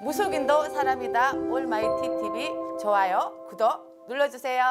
무속인도 사람이다 올마이티 TV 좋아요 구독 눌러주세요.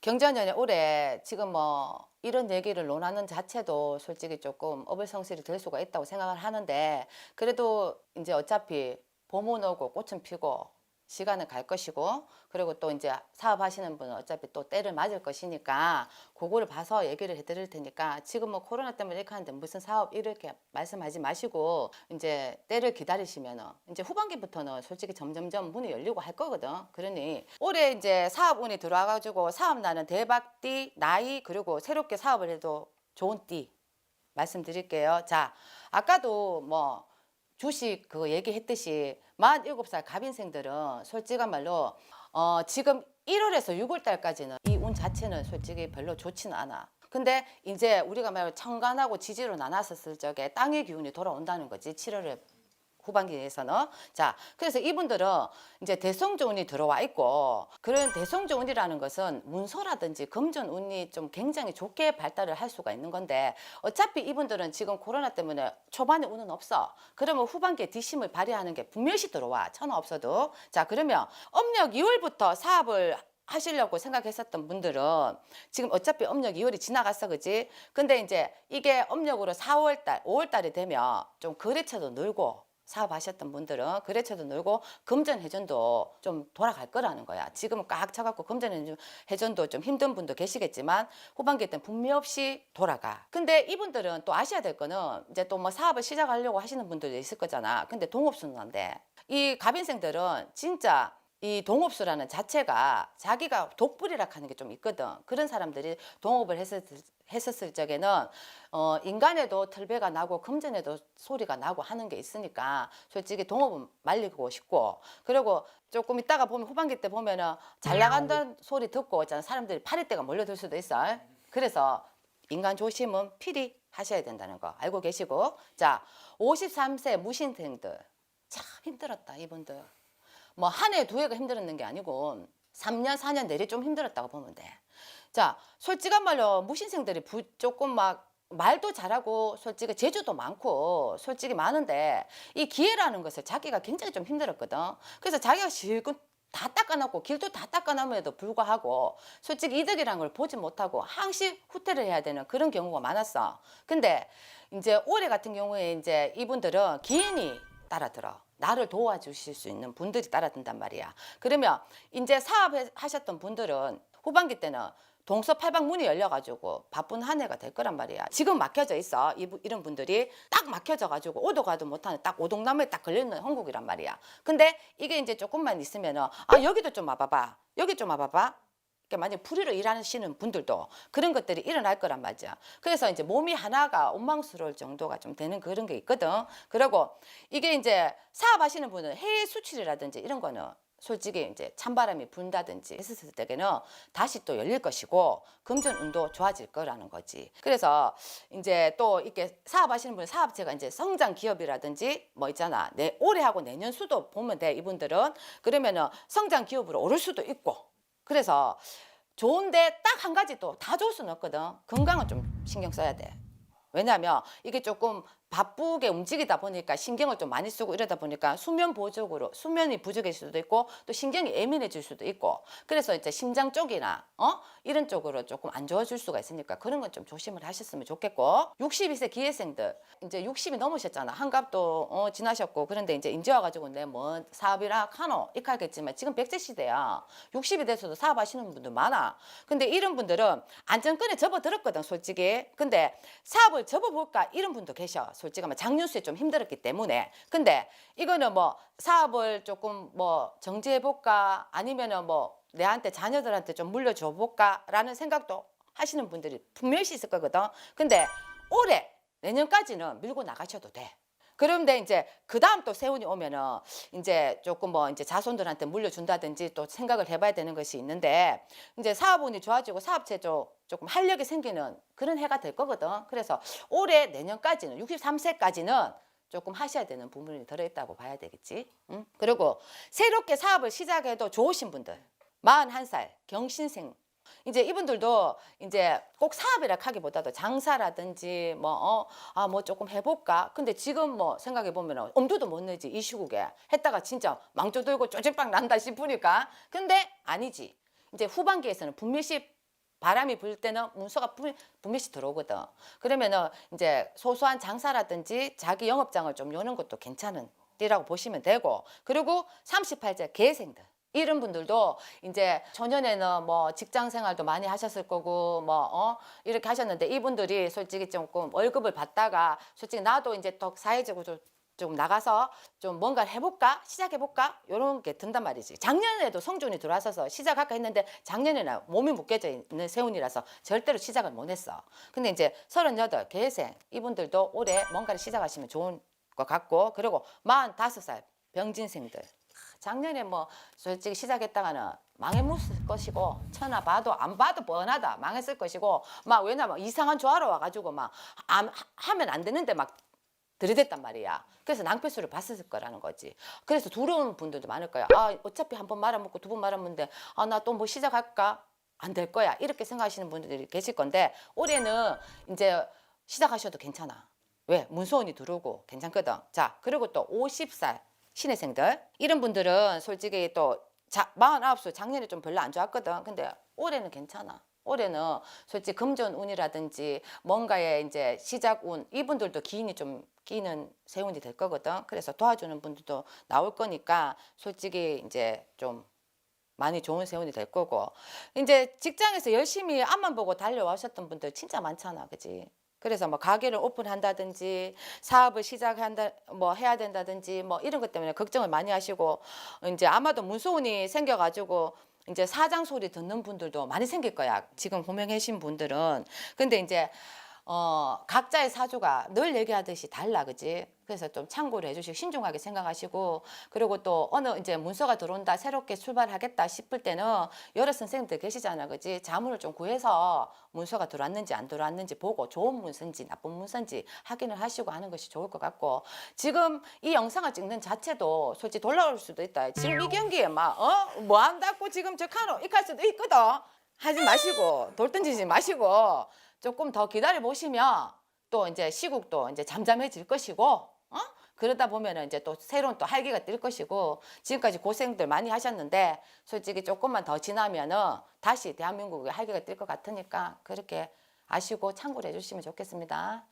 경자년에 올해 지금 뭐 이런 얘기를 논하는 자체도 솔직히 조금 어불성설이 될 수가 있다고 생각을 하는데 그래도 이제 어차피 봄은 오고 꽃은 피고 시간은 갈 것이고 그리고 또 이제 사업하시는 분은 어차피 또 때를 맞을 것이니까 그거를 봐서 얘기를 해드릴 테니까 지금 뭐 코로나 때문에 이렇게 하는데 무슨 사업 이렇게 말씀하지 마시고 이제 때를 기다리시면은 이제 후반기부터는 솔직히 점점점 문이 열리고 할 거거든. 그러니 올해 이제 사업 운이 들어와가지고 사업 나는 대박띠 나이 그리고 새롭게 사업을 해도 좋은 띠 말씀드릴게요. 자 아까도 뭐 주식 그거 얘기했듯이 47살 갑인생들은 솔직한 말로 어 지금 1월에서 6월 달까지는 이 운 자체는 솔직히 별로 좋지는 않아. 근데 이제 우리가 말로 천간하고 지지로 나눴었을 적에 땅의 기운이 돌아온다는 거지. 7월에 후반기에서는. 자 그래서 이분들은 이제 대성조운이 들어와 있고 그런 대성조운이라는 것은 문서라든지 금전운이 좀 굉장히 좋게 발달을 할 수가 있는 건데 어차피 이분들은 지금 코로나 때문에 초반에 운은 없어. 그러면 후반기에 뒷심을 발휘하는 게 분명시 들어와. 천하 없어도. 자 그러면 âm력 2월부터 사업을 하시려고 생각했었던 분들은 지금 어차피 âm력 2월이 지나갔어 그지 근데 이제 이게 âm력으로 4월달 5월달이 되면 좀 거래처도 늘고 사업하셨던 분들은 거래처도 늘고 금전 회전도 좀 돌아갈 거라는 거야. 지금은 꽉 차갖고 금전 회전- 회전도 좀 힘든 분도 계시겠지만 후반기 때는 분명 없이 돌아가. 근데 이분들은 또 아셔야 될 거는 이제 또 뭐 사업을 시작하려고 하시는 분들도 있을 거잖아. 근데 동업순인데 이 갑인생들은 진짜 이 동업수라는 자체가 자기가 독불이라 하는 게 좀 있거든. 그런 사람들이 동업을 했을, 했었을 적에는 어, 인간에도 털배가 나고 금전에도 소리가 나고 하는 게 있으니까 솔직히 동업은 말리고 싶고 그리고 조금 있다가 보면 후반기 때 보면은 잘 나간다는 소리 듣고 있잖아. 사람들이 파리떼가 몰려들 수도 있어. 그래서 인간 조심은 필히 하셔야 된다는 거 알고 계시고 자 53세 무신생들 참 힘들었다 이분들 뭐 한 해 두 해가 힘들었는 게 아니고 3년 4년 내리 좀 힘들었다고 보면 돼. 자 솔직한 말로 무신생들이 부, 조금 막 말도 잘하고 솔직히 재주도 많고 솔직히 많은데 이 기회라는 것을 자기가 굉장히 좀 힘들었거든. 그래서 자기가 실컷 다 닦아놓고 길도 다 닦아놓음에도 불구하고 솔직히 이득이라는 걸 보지 못하고 항시 후퇴를 해야 되는 그런 경우가 많았어. 근데 이제 올해 같은 경우에 이제 이분들은 기인이 따라들어. 나를 도와주실 수 있는 분들이 따라든단 말이야. 그러면 이제 사업하셨던 분들은 후반기 때는 동서팔방 문이 열려가지고 바쁜 한 해가 될 거란 말이야. 지금 막혀져 있어. 이, 이런 분들이 딱 막혀져가지고 오도 가도 못하는 딱 오동나무에 딱 걸려있는 형국이란 말이야. 근데 이게 이제 조금만 있으면은 아 여기도 좀 와봐봐. 여기 좀 와봐봐. 그러니까 만약 불의로 일하시는 분들도 그런 것들이 일어날 거란 말이야. 그래서 이제 몸이 하나가 원망스러울 정도가 좀 되는 그런 게 있거든. 그리고 이게 이제 사업하시는 분은 해외 수출이라든지 이런 거는 솔직히 이제 찬바람이 분다든지 했을 때에는 다시 또 열릴 것이고 금전 운도 좋아질 거라는 거지. 그래서 이제 또 이렇게 사업하시는 분은 사업체가 이제 성장 기업이라든지 뭐 있잖아. 내 올해하고 내년 수도 보면 돼. 이분들은 그러면은 성장 기업으로 오를 수도 있고 그래서 좋은데 딱 한 가지 또 다 좋을 수는 없거든. 건강은 좀 신경 써야 돼. 왜냐하면 이게 조금 바쁘게 움직이다 보니까 신경을 좀 많이 쓰고 이러다 보니까 수면 부족으로 수면이 부족해질 수도 있고 또 신경이 예민해질 수도 있고. 그래서 이제 심장 쪽이나 어? 이런 쪽으로 조금 안 좋아질 수가 있으니까 그런 건 좀 조심을 하셨으면 좋겠고. 62세 기회생들. 이제 60이 넘으셨잖아. 한갑도 어, 지나셨고. 그런데 이제 인제 와가지고 내뭐 사업이라 카노 이카겠지만 지금 백세 시대야. 60이 돼서도 사업하시는 분들 많아. 근데 이런 분들은 안정권에 접어들었거든 솔직히. 근데 사업을 접어볼까? 이런 분도 계셔 솔직히 말 작년수에 좀 힘들었기 때문에. 근데 이거는 뭐 사업을 조금 뭐 정지해 볼까? 아니면은 뭐 내한테 자녀들한테 좀 물려줘 볼까라는 생각도 하시는 분들이 분명히 있을 거거든. 근데 올해 내년까지는 밀고 나가셔도 돼 그런데 이제 그 다음 또 세운이 오면은 이제 조금 뭐 이제 자손들한테 물려준다든지 또 생각을 해봐야 되는 것이 있는데 이제 사업운이 좋아지고 사업체 쪽 조금 활력이 생기는 그런 해가 될 거거든. 그래서 올해 내년까지는 63세까지는 조금 하셔야 되는 부분이 들어있다고 봐야 되겠지. 응? 그리고 새롭게 사업을 시작해도 좋으신 분들, 41살 경신생 이제 이분들도 이제 꼭 사업이라 하기보다도 장사라든지 뭐어 아 뭐 조금 해볼까? 근데 지금 뭐 생각해 보면 엄두도 못 내지 이 시국에. 했다가 진짜 망조 들고 쪼질빵 난다 싶으니까. 근데 아니지. 이제 후반기에서는 분명시 바람이 불 때는 문서가 분- 분명시 들어오거든. 그러면은 이제 소소한 장사라든지 자기 영업장을 좀 여는 것도 괜찮은 띠라고 보시면 되고. 그리고 38세 개생들 이런 분들도 이제 초년에는 뭐 직장 생활도 많이 하셨을 거고 뭐 어? 이렇게 하셨는데 이분들이 솔직히 조금 월급을 받다가 솔직히 나도 이제 더 사회적으로 좀, 좀 나가서 좀 뭔가를 해볼까? 시작해볼까? 이런 게 든단 말이지. 작년에도 성준이 들어와서 시작할까 했는데 작년에는 몸이 묶여져 있는 세운이라서 절대로 시작을 못했어. 근데 이제 서른여덟 개생 이분들도 올해 뭔가를 시작하시면 좋은 것 같고 그리고 마흔다섯 살 병진생들 작년에 뭐 솔직히 시작했다가는 망해mus을 것이고 천하 봐도 안 봐도 뻔하다 망했을 것이고 막 왜냐면 이상한 조화로 와가지고 막 안- 하면 안 되는데 막 들이댔단 말이야. 그래서 낭패수를 봤을 거라는 거지. 그래서 두려운 분들도 많을 거야. 아 어차피 한 번 말아먹고 두 번 말아먹는데 아 나 또 뭐 시작할까? 안 될 거야. 이렇게 생각하시는 분들이 계실 건데 올해는 이제 시작하셔도 괜찮아. 왜? 문소원이 들어오고 괜찮거든. 자, 그리고 또 50살 신혜생들 이런 분들은 솔직히 또 자, 49岁 작년에 좀 별로 안 좋았거든. 근데 올해는 괜찮아. 올해는 솔직히 금전 운이라든지 뭔가의 이제 시작 운 이분들도 기인이 좀 끼는 세운이 될 거거든. 그래서 도와주는 분들도 나올 거니까 솔직히 이제 좀 많이 좋은 세운이 될 거고 이제 직장에서 열심히 앞만 보고 달려와셨던 분들 진짜 많잖아, 그지? 그래서 뭐 가게를 오픈한다든지 사업을 시작한다 뭐 해야 된다든지 뭐 이런 것 때문에 걱정을 많이 하시고 이제 아마도 문소운이 생겨가지고 이제 사장 소리 듣는 분들도 많이 생길 거야. 지금 호명하신 분들은 근데 이제 어 각자의 사주가 늘 얘기하듯이 달라, 그지? 그래서 좀 참고를 해주시고 신중하게 생각하시고 그리고 또 어느 이제 문서가 들어온다 새롭게 출발하겠다 싶을 때는 여러 선생님들 계시잖아, 그지? 자문을 좀 구해서 문서가 들어왔는지 안 들어왔는지 보고 좋은 문서인지 나쁜 문서인지 확인을 하시고 하는 것이 좋을 것 같고 지금 이 영상을 찍는 자체도 솔직히 돌아올 수도 있다. 지금 이 경기에 막 어? 뭐 한다고 지금 저 카노 이할 수도 있거든. 하지 마시고 돌 던지지 마시고 조금 더 기다려 보시면 또 이제 시국도 이제 잠잠해질 것이고 어? 그러다 보면은 이제 또 새로운 또 활기가 뜰 것이고 지금까지 고생들 많이 하셨는데 솔직히 조금만 더 지나면은 다시 대한민국의 활기가 뜰 것 같으니까 그렇게 아시고 참고를 해주시면 좋겠습니다.